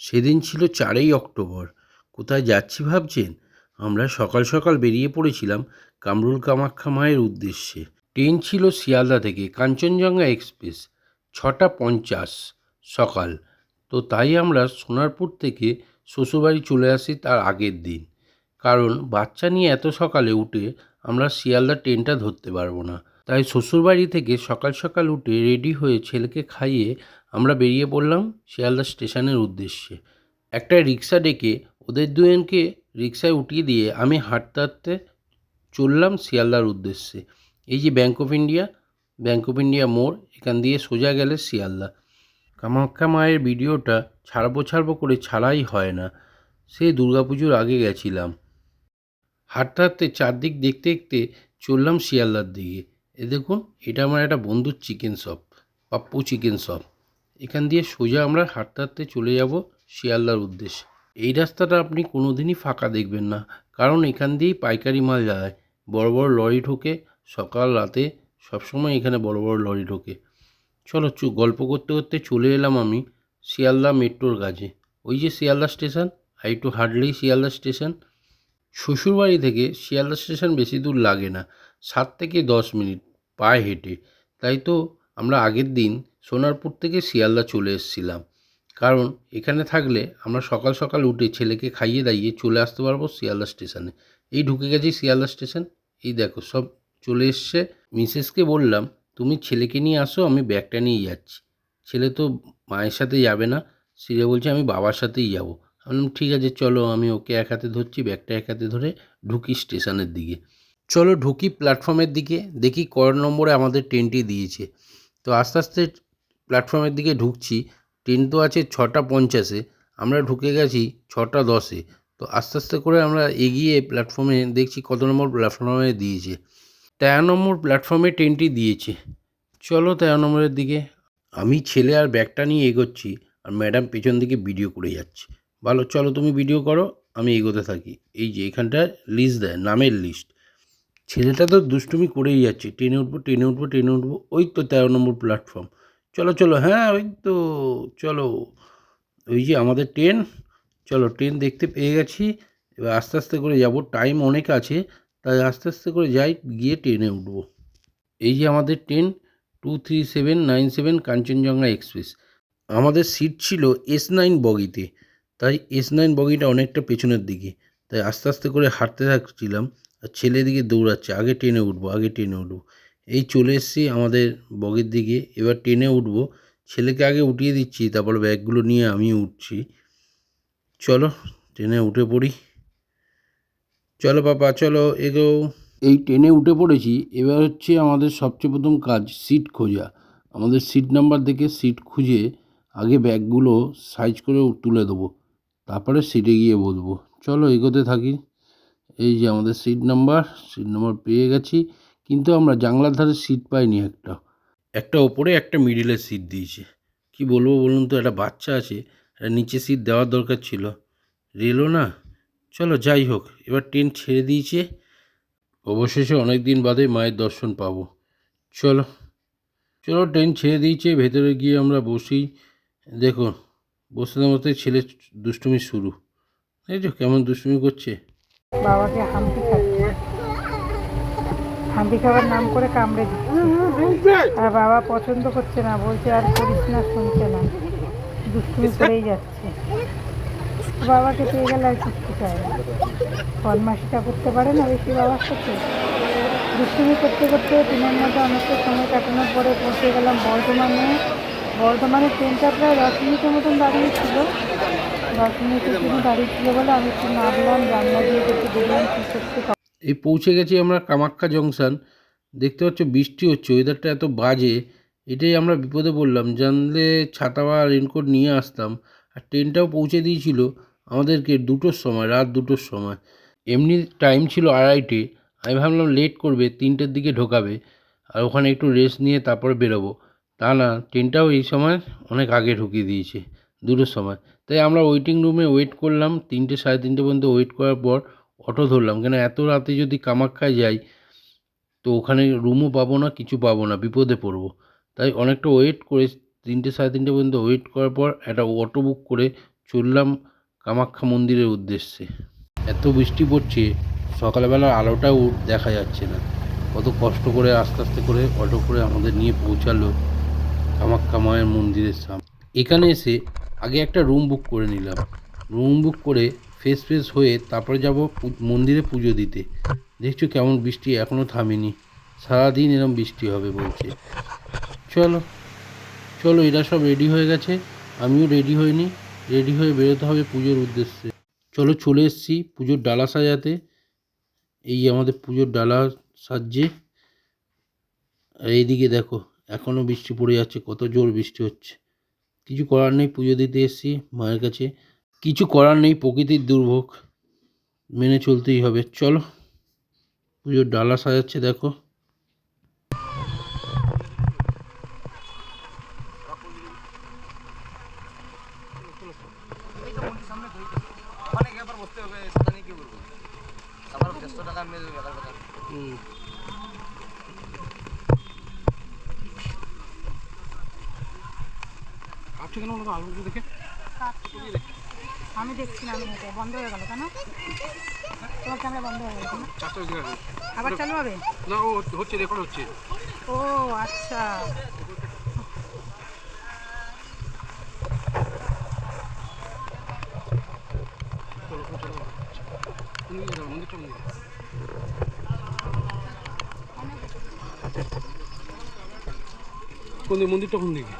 সেদিন ছিল চারই অক্টোবর। কোথায় যাচ্ছি ভাবছেন? আমরা সকাল সকাল বেরিয়ে পড়েছিলাম কামরুল কামাখ্যা মায়ের উদ্দেশ্যে। ট্রেন ছিল শিয়ালদা থেকে কাঞ্চনজঙ্ঘা এক্সপ্রেস, ছটা পঞ্চাশ সকাল। তো তাই আমরা সোনারপুর থেকে শ্বশুরবাড়ি চলে আসি তার আগের দিন। কারণ বাচ্চা নিয়ে এত সকালে উঠে আমরা শিয়ালদা ট্রেনটা ধরতে পারব না। তাই শ্বশুরবাড়ি থেকে সকাল সকাল উঠে রেডি হয়ে ছেলেকে খাইয়ে আমরা বেরিয়ে পড়লাম শিয়ালদা স্টেশনের উদ্দেশ্যে। একটা রিক্সা ডেকে ওদের দুজনকে রিক্সায় উঠিয়ে দিয়ে আমি হাঁটতে হাঁটতে চললাম শিয়ালদার উদ্দেশ্যে। এই যে bank of India bank of India মোড় এখান দিয়ে সোজা গেলে শিয়ালদা। কামাখ্যা মায়ের ভিডিওটা ছাড়বো ছাড়বো করে ছাড়াই হয় না, সে দুর্গাপুজোর আগে গেছিলাম। হাঁটতে হাঁটতে চারদিক দেখতে দেখতে চললাম শিয়ালদার দিকে। এ দেখুন, এটা আমার একটা বন্ধুর chicken shop Pappu chicken shop এখান দিয়ে সোজা আমরা হাঁটতে হাঁটতে চলে যাব শিয়ালদার উদ্দেশ্যে। এই রাস্তাটা আপনি কোনো দিনই ফাঁকা দেখবেন না, কারণ এখান দিয়েই পাইকারি মাল যায়। বড় বড় লরি ঢোকে, সকাল রাতে সবসময় এখানে বড় বড় লরি ঢোকে। চলো গল্প করতে করতে চলে এলাম আমি শিয়ালদা মেট্রোর কাছে। ওই যে শিয়ালদা স্টেশন, আর একটু হাঁটলেই শিয়ালদা স্টেশন। শ্বশুরবাড়ি থেকে শিয়ালদা স্টেশন বেশি দূর লাগে না, সাত থেকে দশ মিনিট। পায়ে হেঁটে। তাই তো আমরা আগের দিন সোনারপুর থেকে শিয়ালদা চলে এসেছিলাম। কারণ এখানে থাকলে আমরা সকাল সকাল উঠে ছেলেকে খাইয়ে দাইয়ে চলে আসতে পারব শিয়ালদা স্টেশনে। এই ঢুকে গেছি শিয়ালদা স্টেশন। এই দেখো, সব চলে এসছে। মিসেসকে বললাম, তুমি ছেলেকে নিয়ে আসো, আমি ব্যাগটা নিয়ে যাচ্ছি। ছেলে তো মায়ের সাথে যাবে না। সিরে বলছে, আমি বাবার সাথেই যাব। আমি ঠিক আছে, চলো, আমি ওকে এক হাতে ধরছি, ব্যাগটা এক হাতে ধরে ঢুকি স্টেশনের দিকে। চলো ঢুকি প্ল্যাটফর্মের দিকে, দেখি কয় নম্বরে আমাদের ট্রেনটি দিয়েছে। তো আস্তে আস্তে প্ল্যাটফর্মের দিকে ঢুকছি ট্রেন তো আছে ছটা পঞ্চাশে, আমরা ঢুকে গেছি ছটা দশে। তো আস্তে আস্তে করে আমরা এগিয়ে প্ল্যাটফর্মে দেখছি কত নম্বর প্ল্যাটফর্মে দিয়েছে। তেরো নম্বর প্ল্যাটফর্মে ট্রেনটি দিয়েছে। চলো তেরো নম্বরের দিকে। আমি ছেলে আর ব্যাগটা নিয়ে এগোচ্ছি আর ম্যাডাম পেছন দিকে ভিডিও করে যাচ্ছে। ভালো, চলো তুমি ভিডিও করো, আমি এগোতে থাকি। এই যে এখানটায় লিস্ট দেয়, নামের লিস্ট ছেলেটা তো দুষ্টুমি করেই যাচ্ছে। ট্রেনে উঠবো ট্রেনে উঠবো ট্রেনে উঠবো। ওই তো তেরো নম্বর প্ল্যাটফর্ম চলো চলো হ্যাঁ ওই তো, চলো। ওই যে আমাদের ট্রেন চলো ট্রেন দেখতে পেয়ে গেছি। এবার আস্তে আস্তে করে যাব। টাইম অনেক আছে। তাই আস্তে আস্তে করে যাই, গিয়ে ট্রেনে উঠবো। এই যে আমাদের train two three seven nine seven Kanchenjunga express আমাদের সিট ছিল এস নাইন বগিতে। তাই এস নাইন বগিটা অনেকটা পেছনের দিকে। তাই আস্তে আস্তে করে হাঁটতে থাকছিলাম। আর ছেলে দিকে দৌড়াচ্ছে, আগে ট্রেনে উঠবো, আগে ট্রেনে উঠবো। এই চলে এসেছি আমাদের বগির দিকে, এবার ট্রেনে উঠবো। ছেলেকে আগে উঠিয়ে দিচ্ছি, তারপর ব্যাগগুলো নিয়ে আমি উঠছি। চলো, ট্রেনে উঠে পড়ি। চলো বাবা চলো, এগো। এই ট্রেনে উঠে পড়েছি, এবার হচ্ছে আমাদের সবচেয়ে প্রথম কাজ, সিট খোঁজা। আমাদের সিট নাম্বার দেখে সিট খুঁজে আগে ব্যাগগুলো সাইজ করে তুলে দেবো। তারপরে সিটে গিয়ে বসবো। চলো, এগোতে থাকি। এই যে আমাদের সিট নাম্বার সিট নাম্বার পেয়ে গেছি, কিন্তু আমরা জানলার ধারে সিট পাইনি একটা। একটা ওপরে, একটা মিডিলে সিট দিয়েছে। কি বলব বলুন তো, একটা বাচ্চা আছে, একটা নিচে সিট দেওয়ার দরকার ছিল। রেলও না। চলো যাই হোক, এবার ট্রেন ছেড়ে দিয়েছে। অবশেষে অনেক দিন বাদে মায়ের দর্শন পাবো। চলো চলো ট্রেন ছেড়ে দিয়েছে, ভেতরে গিয়ে আমরা বসি। দেখুন না বসতে ছেলে দুষ্টুমি শুরু। এই তো কেমন দুষ্টুমি করছে। বাবাকে হাম্পি খাচ্ছে হাম্পি খাবার নাম করে কামড়ে দিচ্ছে। আর বাবা পছন্দ করছে না বলছে আর করিস না শুনছে না। দুষ্টুমি করেই যাচ্ছে। বাবাকে পেয়ে গেলে আর কিচ্ছু চায় না। বদমাসিটা করতে পারে না বেশি বাবার সাথে। দুষ্টুমি করতে করতে ট্রেনের মধ্যে অনেকটা সময় কাটানোর পরে পৌঁছে গেলাম বর্ধমানে। বর্ধমানে ট্রেনটা প্রায় দশ মিনিটের মতন দাঁড়িয়ে এই পৌঁছে গেছি আমরা কামাখ্যা জংশন। দেখতে পাচ্ছ, বৃষ্টি হচ্ছে ওয়েদারটা এত বাজে, এটাই আমরা বিপদে পড়লাম। জানলে ছাতা বা রেনকোট নিয়ে আসতাম, আর ট্রেনটাও পৌঁছে দিয়েছিল আমাদেরকে দুটোর সময়, রাত দুটোর সময়। এমনি টাইম ছিল আড়াইটে, আমি ভাবলাম লেট করবে, তিনটের দিকে ঢোকাবে, আর ওখানে একটু রেস্ট নিয়ে তারপরে বেরোবো। তা না ট্রেনটাও এই সময় অনেক আগে ঢুকিয়ে দিয়েছে, দুটোর সময়। তাই আমরা ওয়েটিং রুমে ওয়েট করলাম। তিনটে, সাড়ে তিনটে পর্যন্ত ওয়েট করার পর অটো ধরলাম। কেন এত রাতে যদি কামাখ্যায় যাই, তো ওখানে রুমও পাবো না, কিছু পাবো না, বিপদে পড়ব। তাই অনেকটা ওয়েট করে তিনটে, সাড়ে তিনটে পর্যন্ত ওয়েট করার পর একটা অটো বুক করে চললাম কামাখ্যা মন্দিরের উদ্দেশ্যে। এত বৃষ্টি পড়ছে, সকালবেলা আলোটাও দেখা যাচ্ছে না। কত কষ্ট করে আস্তে আস্তে করে অটো করে আমাদের নিয়ে পৌঁছালো কামাখ্যা মায়ের মন্দিরের সামনে। এখানে এসে আগে একটা রুম বুক করে নিলাম। রুম বুক করে ফ্রেশ ফ্রেশ হয়ে তারপরে যাব মন্দিরে পুজো দিতে। দেখছ কেমন বৃষ্টি এখনও থামেনি। সারাদিন এরকম বৃষ্টি হবে বলছে। চলো চলো, এরা সব রেডি হয়ে গেছে। আমিও রেডি হইনি। রেডি হয়ে বেরোতে হবে পুজোর উদ্দেশ্যে। চলো, চলে এসেছি পুজোর ডালা সাজাতে। এই আমাদের পুজোর ডালা সাজছে। আর এইদিকে দেখো এখনও বৃষ্টি পড়ে যাচ্ছে, কত জোর বৃষ্টি হচ্ছে। কিছু করার নেই পুজো দিতে এসেছি মায়ের কাছে। কিছু করার নেই প্রকৃতির দুর্ভোগ মেনে চলতেই হবে। চলো পুজোর ডালা সাজাচ্ছে দেখো ব্যাপার বসতে হবে সেটা নিয়ে কি বলব আমার দেড়শো টাকা মেয়ে বেকার বেকার কাটছে কেন ওনাকে আলু দেখে আমি দেখছি না আমি এটা বন্ধ হয়ে গেল কেন তোমার ক্যামেরা বন্ধ হয়ে গেল কেন আবার চালু হবে? না ও হচ্ছে রেকর্ড হচ্ছে। ও আচ্ছা। মন্দিরটা কোন দিকে? কোন মন্দিরটা কোন দিকে?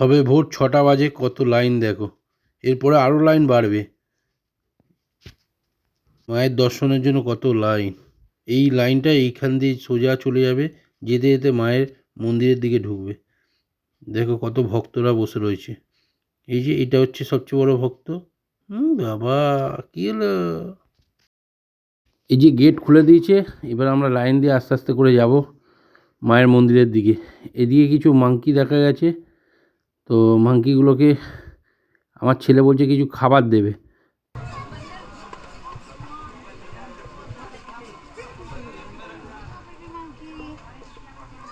সবে ভোর ছটা বাজে কত লাইন দেখো। এরপরে আরও লাইন বাড়বে। মায়ের দর্শনের জন্য কত লাইন। এই লাইনটা এইখান দিয়ে সোজা চলে যাবে, যেতে যেতে মায়ের মন্দিরের দিকে ঢুকবে। দেখো কত ভক্তরা বসে রয়েছে। এই যে এটা হচ্ছে সবচেয়ে বড় ভক্ত। হুম বাবা, কি হলো? এই যে গেট খুলে দিয়েছে, এবার আমরা লাইন দিয়ে আস্তে আস্তে করে যাব মায়ের মন্দিরের দিকে। এদিকে কিছু মাংকি দেখা গেছে। তো মাংকিগুলোকে আমার ছেলে বলছে কিছু খাবার দেবে।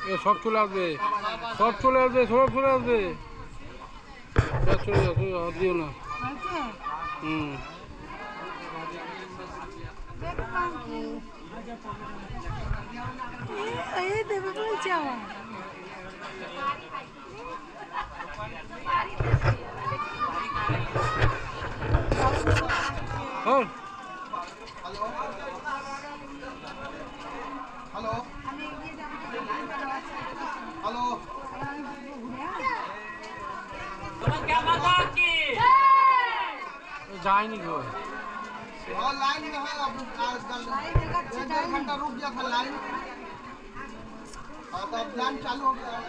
এ সব চলে আসবে। সব চলে আসবে সব চলে আসবে। সব চলে যাও দিও না। হুম। এই দেবে বলছে আমার। कौन हाँ, लाइन में है अब घंटा रुक गया था लाइन। अब अब लाइन चालू हो गया।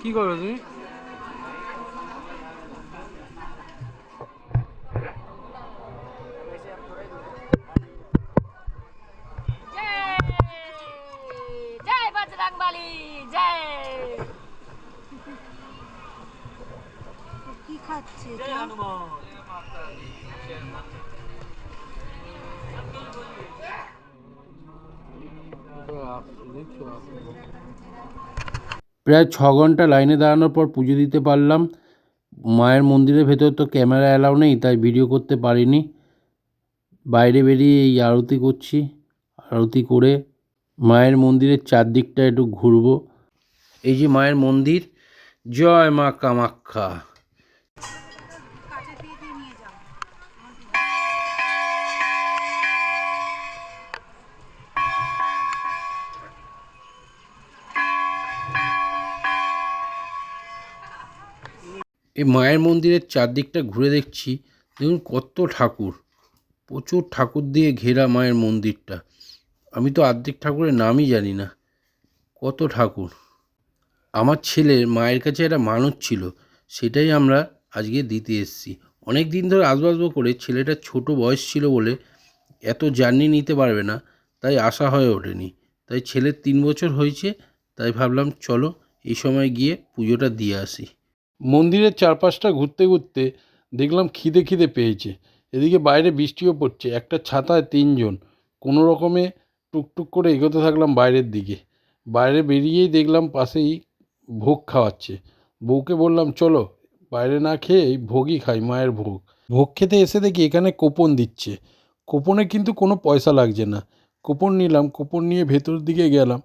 কি করবে তুমি প্রায় ছ ঘণ্টা লাইনে দাঁড়ানোর পর পুজো দিতে পারলাম। মায়ের মন্দিরের ভেতর তো ক্যামেরা অ্যালাউ নেই, তাই ভিডিও করতে পারিনি। বাইরে বেরিয়ে এই আরতি করছি, আরতি করে মায়ের মন্দিরের চারদিকটা একটু ঘুরবো। এই যে মায়ের মন্দির, জয় মা কামাখ্যা। এই মায়ের মন্দিরের চারদিকটা ঘুরে দেখছি, দেখুন কত ঠাকুর, প্রচুর ঠাকুর দিয়ে ঘেরা মায়ের মন্দিরটা। আমি তো আর্ধেক ঠাকুরের নামই জানি না, কত ঠাকুর। আমার ছেলের মায়ের কাছে একটা মানত ছিল, সেটাই আমরা আজকে দিতে এসেছি। অনেক দিন ধরে আসব আসব করে ছেলেটার ছোট বয়স ছিল বলে এত জার্নি নিতে পারবে না, তাই আশা হয়ে ওঠেনি। তাই ছেলের তিন বছর হয়েছে, তাই ভাবলাম চলো এই সময় গিয়ে পুজোটা দিয়ে আসি। মন্দিরের চারপাশটা ঘুরতে ঘুরতে দেখলাম খিদে খিদে পেয়েছে। এদিকে বাইরে বৃষ্টিও পড়ছে, একটা ছাতায় তিনজন। কোনো রকমে টুকটুক করে এগোতে থাকলাম বাইরের দিকে। বাইরে বেরিয়েই দেখলাম পাশেই ভোগ খাওয়াচ্ছে। বউকে বললাম, চলো, বাইরে না খেয়ে এই ভোগই খাই, মায়ের ভোগ। ভোগ খেতে এসে দেখি এখানে কোপন দিচ্ছে। কোপনে কিন্তু কোনো পয়সা লাগছে না। কোপন নিলাম, কোপন নিয়ে ভেতর দিকে গেলাম।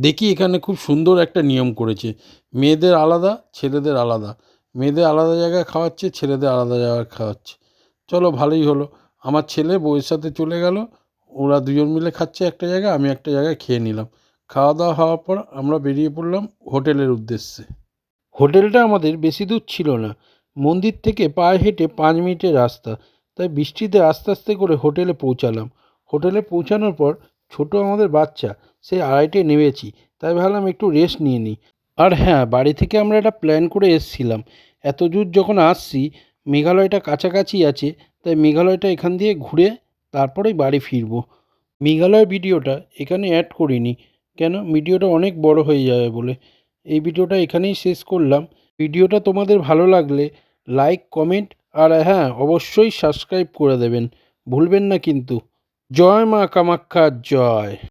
দেখি এখানে খুব সুন্দর একটা নিয়ম করেছে। মেয়েদের আলাদা, ছেলেদের আলাদা। মেয়েদের আলাদা জায়গায় খাওয়াচ্ছে, ছেলেদের আলাদা জায়গায় খাওয়াচ্ছে। চলো ভালোই হলো। আমার ছেলে বউয়ের সাথে চলে গেল। ওরা দুজন মিলে খাচ্ছে একটা জায়গায়, আমি একটা জায়গায় খেয়ে নিলাম। খাওয়া দাওয়া হওয়ার পর আমরা বেরিয়ে পড়লাম হোটেলের উদ্দেশ্যে। হোটেলটা আমাদের বেশি দূর ছিল না। মন্দির থেকে পায়ে হেঁটে পাঁচ মিনিটের রাস্তা। তাই বৃষ্টিতে আস্তে আস্তে করে হোটেলে পৌঁছালাম। হোটেলে পৌঁছানোর পর ছোট আমাদের বাচ্চা, সে আড়াইটে নেমেছি, তাই ভাবলাম একটু রেস্ট নিয়ে নিই। আর হ্যাঁ বাড়ি থেকে আমরা একটা প্ল্যান করে এসেছিলাম। এত দূর যখন আসছি, মেঘালয়টা কাছাকাছি আছে, তাই মেঘালয়টা এখান দিয়ে ঘুরে তারপরেই বাড়ি ফিরবো। মেঘালয় ভিডিওটা এখানে অ্যাড করিনি, কেন? ভিডিওটা অনেক বড় হয়ে যাবে বলে। এই ভিডিওটা এখানেই শেষ করলাম। ভিডিওটা তোমাদের ভালো লাগলে লাইক কমেন্ট আর হ্যাঁ অবশ্যই সাবস্ক্রাইব করে দেবেন। ভুলবেন না কিন্তু। জয় মা কামাখ্যা জয়।